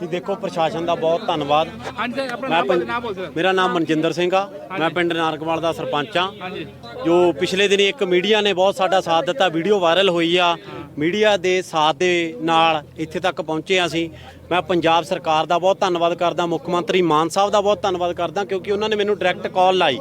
ਜੀ ਦੇਖੋ ਪ੍ਰਸ਼ਾਸਨ ਦਾ ਬਹੁਤ ਧੰਨਵਾਦ। ਹਾਂਜੀ ਆਪਣਾ ਨਾਮ ਬੋਲ ਸਰ। ਮੇਰਾ ਨਾਮ ਮਨਜਿੰਦਰ ਸਿੰਘ ਆ। ਮੈਂ ਪਿੰਡ ਨਾਰਕਵਾਲ ਦਾ ਸਰਪੰਚ ਆ। ਜੋ ਪਿਛਲੇ ਦਿਨੀ ਇੱਕ ਮੀਡੀਆ ਨੇ ਬਹੁਤ ਸਾਡਾ ਸਾਥ ਦਿੱਤਾ ਵੀਡੀਓ ਵਾਇਰਲ ਹੋਈ ਆ। ਮੀਡੀਆ ਦੇ ਸਾਥ ਦੇ ਨਾਲ ਇੱਥੇ ਤੱਕ ਪਹੁੰਚੇ ਹਾਂ ਅਸੀਂ। ਮੈਂ ਪੰਜਾਬ ਸਰਕਾਰ ਦਾ ਬਹੁਤ ਧੰਨਵਾਦ ਕਰਦਾ, ਮੁੱਖ ਮੰਤਰੀ ਮਾਨ ਸਾਹਿਬ ਦਾ ਬਹੁਤ ਧੰਨਵਾਦ ਕਰਦਾ ਕਿਉਂਕਿ ਉਹਨਾਂ ਨੇ ਮੈਨੂੰ ਡਾਇਰੈਕਟ ਕਾਲ ਲਾਈ।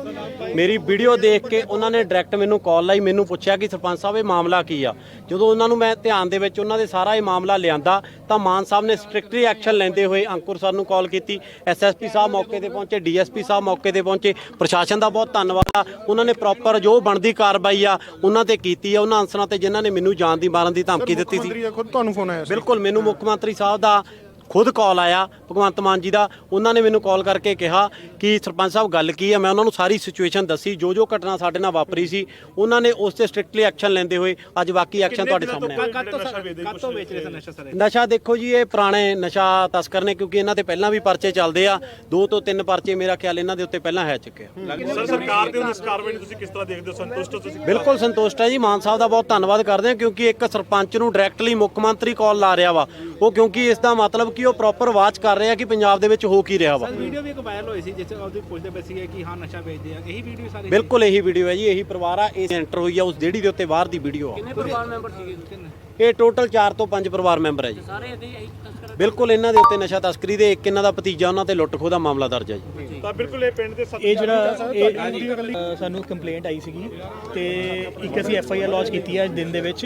ਮੇਰੀ ਵੀਡੀਓ ਦੇਖ ਕੇ ਉਹਨਾਂ ਨੇ ਡਾਇਰੈਕਟ ਮੈਨੂੰ ਕਾਲ ਲਾਈ, ਮੈਨੂੰ ਪੁੱਛਿਆ ਕਿ ਸਰਪੰਚ ਸਾਹਿਬ, ਇਹ ਮਾਮਲਾ ਕੀ ਆ? ਜਦੋਂ ਉਹਨਾਂ ਨੂੰ ਮੈਂ ਧਿਆਨ ਦੇ ਵਿੱਚ ਉਹਨਾਂ ਦੇ ਸਾਰਾ ਇਹ ਮਾਮਲਾ ਲਿਆਂਦਾ, ਤਾਂ ਮਾਨ ਸਾਹਿਬ ਨੇ ਸਟ੍ਰਿਕਟਲੀ ਐਕਸ਼ਨ ਲੈਂਦੇ ਹੋਏ ਅੰਕੁਰ ਸਰ ਨੂੰ ਕਾਲ ਕੀਤੀ। ਐਸਐਸਪੀ ਸਾਹਿਬ ਮੌਕੇ ਤੇ ਪਹੁੰਚੇ ਡੀਐਸਪੀ ਸਾਹਿਬ ਮੌਕੇ ਤੇ ਪਹੁੰਚੇ। ਪ੍ਰਸ਼ਾਸਨ ਦਾ ਬਹੁਤ ਧੰਨਵਾਦ ਆ। ਉਹਨਾਂ ਨੇ ਪ੍ਰੋਪਰ ਜੋ ਬਣਦੀ ਕਾਰਵਾਈ ਆ, ਉਹਨਾਂ ਤੇ ਕੀਤੀ ਆ। ਉਹਨਾਂ ਅਨਸਰਾਂ ਤੇ ਜਿਨ੍ਹਾਂ ਨੇ ਮੈਨੂੰ ਜਾਨ ਦੀ ਮਾਰਨ ਦੀ ਧਮਕੀ ਦਿੱਤੀ ਸੀ। ਖੁਦ ਤੁਹਾਨੂੰ ਫੋਨ ਆਇਆ ਸੀ। ਬਿਲਕੁਲ ਮੈਨੂੰ ਮੁੱਖ ਮੰਤਰੀ ਸਾਹਿਬ ਦਾ ਖੁਦ ਕਾਲ ਆਇਆ ਭਗਵੰਤ ਮਾਨ ਜੀ ਦਾ। ਉਹਨਾਂ ਨੇ ਮੈਨੂੰ ਕਾਲ ਕਰਕੇ ਕਿਹਾ ਕਿ ਸਰਪੰਚ ਸਾਹਿਬ ਗੱਲ ਕੀ ਹੈ? ਮੈਂ ਉਹਨਾਂ ਨੂੰ ਸਾਰੀ ਸਿਚੁਏਸ਼ਨ ਦੱਸੀ ਜੋ ਜੋ ਘਟਨਾ ਸਾਡੇ ਨਾਲ ਵਾਪਰੀ ਸੀ ਉਹਨਾਂ ਨੇ ਉਸ ਤੇ ਸਟ੍ਰਿਕਟਲੀ ਐਕਸ਼ਨ ਲੈਂਦੇ ਹੋਏ ਅੱਜ ਬਾਕੀ ਐਕਸ਼ਨ ਤੁਹਾਡੇ ਸਾਹਮਣੇ ਆ। ਕੱਤ ਵੇਚ ਰਹੇ ਨਸ਼ਾ ਸਰ? ਨਸ਼ਾ ਦੇਖੋ ਜੀ ਇਹ ਪੁਰਾਣੇ ਨਸ਼ਾ ਤਸਕਰ ਨੇ ਕਿਉਂਕਿ ਇਹਨਾਂ ਤੇ ਪਹਿਲਾਂ ਵੀ ਪਰਚੇ ਚੱਲਦੇ ਆ। ਦੋ ਤੋਂ ਤਿੰਨ ਪਰਚੇ ਮੇਰਾ ਖਿਆਲ ਇਹਨਾਂ ਦੇ ਉੱਤੇ ਪਹਿਲਾਂ ਹੈ ਚੁੱਕੇ ਆ। ਸਰ ਸਰਕਾਰ ਦੇ ਇਸ ਕਾਰਵਾਈ ਨੂੰ ਤੁਸੀਂ ਕਿਸ ਤਰ੍ਹਾਂ ਦੇਖਦੇ ਹੋ? ਸੰਤੁਸ਼ਟ ਹੋ ਤੁਸੀਂ? ਬਿਲਕੁਲ ਸੰਤੁਸ਼ਟ ਹੈ ਜੀ। ਮਾਨ ਸਾਹਿਬ ਦਾ ਬਹੁਤ ਧੰਨਵਾਦ ਕਰਦੇ ਹਾਂ ਕਿਉਂਕਿ ਇੱਕ ਸਰਪੰਚ ਨੂੰ ਡਾਇਰੈਕਟਲੀ ਮੁੱਖ ਮੰਤਰੀ ਕਾਲ ਲਾ ਰਿਹਾ ਵਾ। ਉਹ ਕਿਉਂਕਿ ਇਸ ਦਾ ਮਤਲਬ ਕਿ ਉਹ ਪ੍ਰੋਪਰ ਵਾਚ ਕਰ ਰਿਹਾ ਕਿ ਪੰਜਾਬ ਦੇ ਵਿੱਚ ਹੋ ਕੀ ਰਿਹਾ ਵਾ। ਸਰ ਵੀਡੀਓ ਵੀ ਇੱਕ ਵਾਇਰਲ ਹੋਈ ਸੀ ਜਿਸ ਚ ਉਹਦੇ ਪੁੱਛਦੇ ਪਏ ਸੀਗੇ ਕਿ ਹਾਂ ਨਸ਼ਾ ਵੇਚਦੇ ਆ। ਇਹੀ ਵੀਡੀਓ ਸਾਰੇ ਬਿਲਕੁਲ ਇਹੀ ਵੀਡੀਓ ਹੈ ਜੀ ਇਹੀ ਪਰਿਵਾਰ ਆ ਇਹ ਐਂਟਰ ਹੋਈ ਆ ਉਸ ਜਿਹੜੀ ਦੇ ਉੱਤੇ ਬਾਹਰ ਦੀ ਵੀਡੀਓ ਆ। ਕਿੰਨੇ ਪਰਿਵਾਰ ਮੈਂਬਰ ਸੀਗੇ ਕਿੰਨੇ? ਇਹ ਟੋਟਲ 4 ਤੋਂ 5 ਪਰਿਵਾਰ ਮੈਂਬਰ ਹੈ ਜੀ। ਸਾਰੇ ਇਹਦੇ ਬਿਲਕੁਲ ਇਹਨਾਂ ਦੇ ਉੱਤੇ ਨਸ਼ਾ ਤਸਕਰੀ ਦੇ ਇੱਕ ਇਹਨਾਂ ਦਾ ਭਤੀਜਾ ਉਹਨਾਂ ਤੇ ਲੁੱਟ ਖੋਹ ਦਾ ਮਾਮਲਾ ਦਰਜ ਹੈ ਜੀ। ਤਾਂ ਬਿਲਕੁਲ ਇਹ ਪਿੰਡ ਦੇ ਸੱਤ ਇਹ ਜਿਹੜਾ ਇਹ ਸਾਨੂੰ ਕੰਪਲੇਂਟ ਆਈ ਸੀਗੀ ਤੇ ਇੱਕ ਅਸੀਂ ਐਫ ਆਈ ਆਰ ਲੌਂਚ ਕੀਤੀ ਹੈ ਅੱਜ ਦਿਨ ਦੇ ਵਿੱਚ।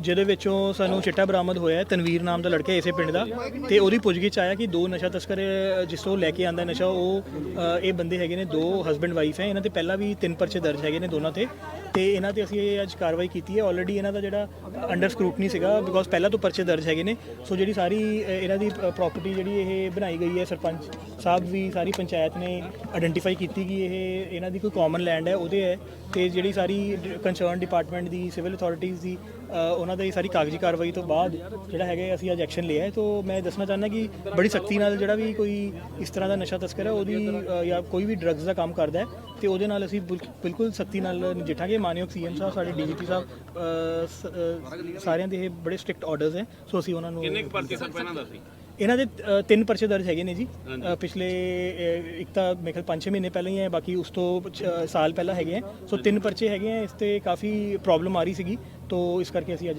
ਜਿਹਦੇ ਵਿੱਚੋਂ ਸਾਨੂੰ ਚਿੱਟਾ ਬਰਾਮਦ ਹੋਇਆ ਹੈ ਤਨਵੀਰ ਨਾਮ ਦਾ ਲੜਕਾ ਇਸੇ ਪਿੰਡ ਦਾ ਤੇ ਉਹਦੀ ਪੁੱਛਗਿੱਛ ਆਇਆ ਕਿ ਦੋ ਨਸ਼ਾ ਤਸਕਰ ਜਿਸ ਤੋਂ ਲੈ ਕੇ ਆਂਦਾ ਨਸ਼ਾ ਉਹ ਅ, ਇਹ ਬੰਦੇ ਹੈਗੇ ਨੇ ਦੋ ਹਸਬੰਡ ਵਾਈਫ ਹੈ। ਇਹਨਾਂ ਤੇ ਪਹਿਲਾਂ ਵੀ ਤਿੰਨ ਪਰਚੇ ਦਰਜ ਹੈਗੇ ਨੇ ਦੋਨਾਂ ਤੇ ਤੇ ਇਹਨਾਂ ਤੇ ਅਸੀਂ ਇਹ ਅੱਜ ਕਾਰਵਾਈ ਕੀਤੀ ਹੈ। ਆਲਰੇਡੀ ਇਹਨਾਂ ਦਾ ਜਿਹੜਾ ਅੰਡਰ ਸਕ੍ਰੂਟਨੀ ਸੀਗਾ ਬਿਕੋਜ਼ ਪਹਿਲਾਂ ਤੋਂ ਪਰਚੇ ਦਰਜ ਹੈਗੇ ਨੇ। ਸੋ ਜਿਹੜੀ ਸਾਰੀ ਅ, ਇਹਨਾਂ ਦੀ ਪ੍ਰਾਪਰਟੀ ਜਿਹੜੀ ਇਹ ਬਣਾਈ ਗਈ ਹੈ ਸਰਪੰਚ ਸਾਹਿਬ ਵੀ ਸਾਰੀ ਪੰਚਾਇਤ ਨੇ ਆਇਡੈਂਟੀਫਾਈ ਕੀਤੀ ਕਿ ਇਹ ਇਹਨਾਂ ਦੀ ਕੋਈ ਕਾਮਨ ਲੈਂਡ ਹੈ, ਉਹਦੇ ਹੈ। ਤੇ ਜਿਹੜੀ ਸਾਰੀ ਕੰਸਰਨ ਡਿਪਾਰਟਮੈਂਟ ਦੀ ਸਿਵਲ ਅਥਾਰਟੀਆਂ ਦੀ ਉਹਨਾਂ ਦੀ ਸਾਰੀ ਕਾਗਜ਼ੀ ਕਾਰਵਾਈ ਤੋਂ ਬਾਅਦ ਜਿਹੜਾ ਹੈਗਾ ਅਸੀਂ ਅੱਜ ਐਕਸ਼ਨ ਲਿਆ ਹੈ। ਤੋਂ ਮੈਂ ਦੱਸਣਾ ਚਾਹੁੰਦਾ ਕਿ ਬੜੀ ਸਖਤੀ ਨਾਲ ਜਿਹੜਾ ਵੀ ਕੋਈ ਇਸ ਤਰ੍ਹਾਂ ਦਾ ਨਸ਼ਾ ਤਸਕਰ ਹੈ, ਉਹਦੀ ਜਾਂ ਕੋਈ ਵੀ ਡਰੱਗਸ ਦਾ ਕੰਮ ਕਰਦਾ ਹੈ, ਤੇ ਉਹਦੇ ਨਾਲ ਅਸੀਂ ਬਿਲ- ਬਿਲਕੁਲ ਸਖਤੀ ਨਾਲ ਨਜਿੱਠਾਂਗੇ। ਮਾਨਯੋਗ ਸੀਐਮ ਸਾਹਿਬ, ਸਾਡੇ ਡੀਜੀਪੀ ਸਾਹਿਬ ਸ- ਸਾਰਿਆਂ ਦੇ ਇਹ ਬੜੇ ਸਟ੍ਰਿਕਟ ਆਰਡਰਸ ਹੈ। ਸੋ ਅਸੀਂ ਉਹਨਾਂ ਨੂੰ ਕਿੰਨੇ ਪਰਚੇ ਸਰ ਪਹਿਲਾਂ ਦਾ ਸੀ? ਇਹਨਾਂ ਦੇ ਤਿੰਨ ਪਰਚੇ ਦਰਜ ਹੈਗੇ ਨੇ ਜੀ। ਪਿਛਲੇ ਇੱਕ ਤਾਂ ਮੇਰੇ 5-6 ਮਹੀਨੇ ਪਹਿਲਾਂ ਹੀ ਹੈ ਬਾਕੀ ਉਸ ਤੋਂ ਸਾਲ ਪਹਿਲਾਂ ਹੈਗੇ ਹੈ। ਸੋ ਤਿੰਨ ਪਰਚੇ ਹੈਗੇ ਇਸ ਤੇ ਕਾਫੀ ਪ੍ਰੋਬਲਮ ਆ ਰਹੀ ਸੀਗੀ। तो इस करके ऐसी आज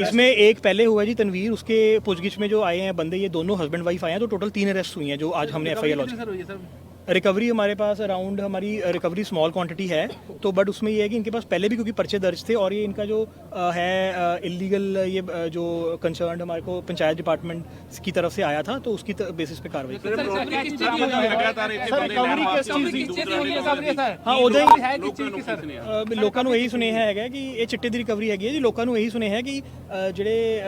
इसमें एक पहले हुआ जी तनवीर उसके पूछगिछ में जो आए हैं बंदे ये दोनों हस्बैंड वाइफ आए हैं तो टोटल तीन अरेस्ट हुई हैं जो आज हमने F I R launch recovery हमारे पास अराउंड हमारी रिकवरी स्मॉल क्वांटिटी है तो बट उसमें ये है कि इनके पास पहले भी क्योंकि पर्चे दर्ज थे और ये इनका जो अ, है इलीगल ये अ, जो कंसर्न हमारे को पंचायत डिपार्टमेंट की तरफ से आया था तो उसकी बेसिस पे कार्रवाई की ਹਾਂ ਉਹਦੇ ਹੈ ਕਿ ਚੀਜ਼ ਕੀ ਸਰ ਅ, ਲੋਕਾਂ ਨੂੰ ਇਹੀ ਸੁਨੇਹਾ ਹੈਗਾ ਕਿ ਇਹ ਚਿੱਟੇ ਦੀ ਰਿਕਵਰੀ ਹੈਗੀ ਹੈ ਜੀ ਲੋਕਾਂ ਨੂੰ ਇਹੀ ਸੁਨੇਹਾ ਹੈ ਕਿ ਅ, ਜਿਹੜੇ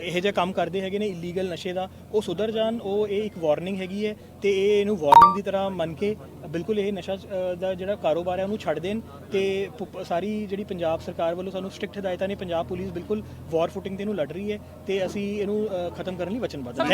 ਇਹੋ ਜਿਹੇ ਕੰਮ ਕਰਦੇ ਹੈਗੇ ਨੇ ਇਲੀਗਲ ਨਸ਼ੇ ਦਾ, ਉਹ ਸੁਧਰ ਜਾਣ, ਉਹ ਇਹ ਇੱਕ ਵਾਰਨਿੰਗ ਹੈਗੀ ਹੈ ਤੇ ਇਹ ਇਹਨੂੰ ਵਾਰਨਿੰਗ ਦੀ ਤਰ੍ਹਾਂ ਮੰਨ ਕੇ ਬਿਲਕੁਲ ਇਹ ਨਸ਼ਾ ਦਾ ਜਿਹੜਾ ਕਾਰੋਬਾਰ ਹੈ ਉਹਨੂੰ ਛੱਡ ਦੇਣ ਤੇ ਪ- ਸਾਰੀ ਜਿਹੜੀ ਪੰਜਾਬ ਸਰਕਾਰ ਵੱਲੋਂ ਸਾਨੂੰ ਸਟ੍ਰਿਕਟ ਹਦਾਇਤਾਂ ਨੇ, ਪੰਜਾਬ ਪੁਲਿਸ ਬਿਲਕੁਲ ਵਾਰ ਫੁਟਿੰਗ ਤੇ ਇਹਨੂੰ ਲੜ ਰਹੀ ਹੈ ਤੇ ਅਸੀਂ ਇਹਨੂੰ ਖਤਮ ਕਰਨ ਲਈ ਵਚਨਬੱਧ ਹਾਂ।